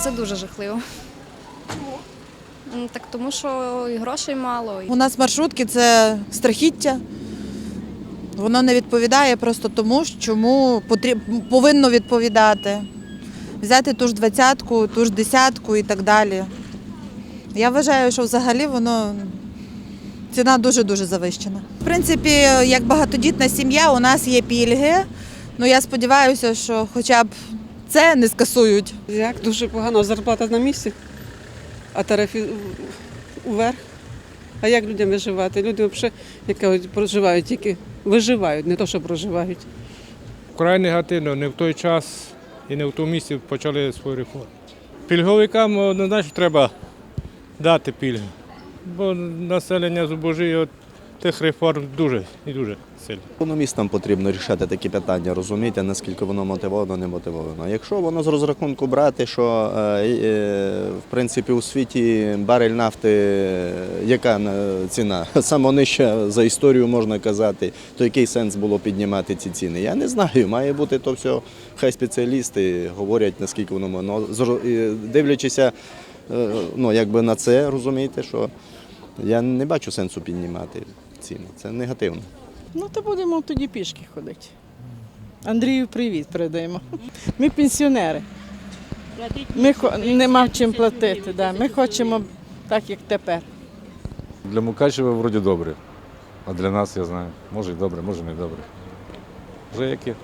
Це дуже жахливо. Так тому що і грошей мало. У нас маршрутки це страхіття. Воно не відповідає просто тому, чому потріб... повинно відповідати. Взяти ту ж двадцятку, ту ж десятку і так далі. Я вважаю, що взагалі воно ціна дуже-дуже завищена. В принципі, як багатодітна сім'я, у нас є пільги. Ну я сподіваюся, що хоча б це не скасують. Як дуже погано зарплата на місці, а тарифи уверх. А як людям виживати? Люди взагалі, як кажуть, проживають тільки виживають, не то, що проживають. Вкрай негативно, не в той час і не в тому місці почали свою реформу. Пільговикам однозначно треба дати пільги, бо населення зубожує від тих реформ дуже і дуже сильно. Економістам потрібно рішати такі питання, розумієте, наскільки воно мотивовано, не мотивовано. Якщо воно з розрахунку брати, що е, е, в принципі у світі барель нафти, яка ціна? Саме нижча за історію можна казати, то який сенс було піднімати ці ціни? Я не знаю. Має бути то все, хай спеціалісти говорять, наскільки воно мо- ну, дивлячися е, ну, якби на це, розумієте, що я не бачу сенсу піднімати ціни. Це негативно. Ну, то будемо тоді пішки ходити. Андрію привіт передаємо. Ми пенсіонери. Ми хо- нема чим платити. Да. Ми хочемо так, як тепер. Для Мукачева вроді добре. А для нас я знаю, може і добре, може не добре. Вже як є.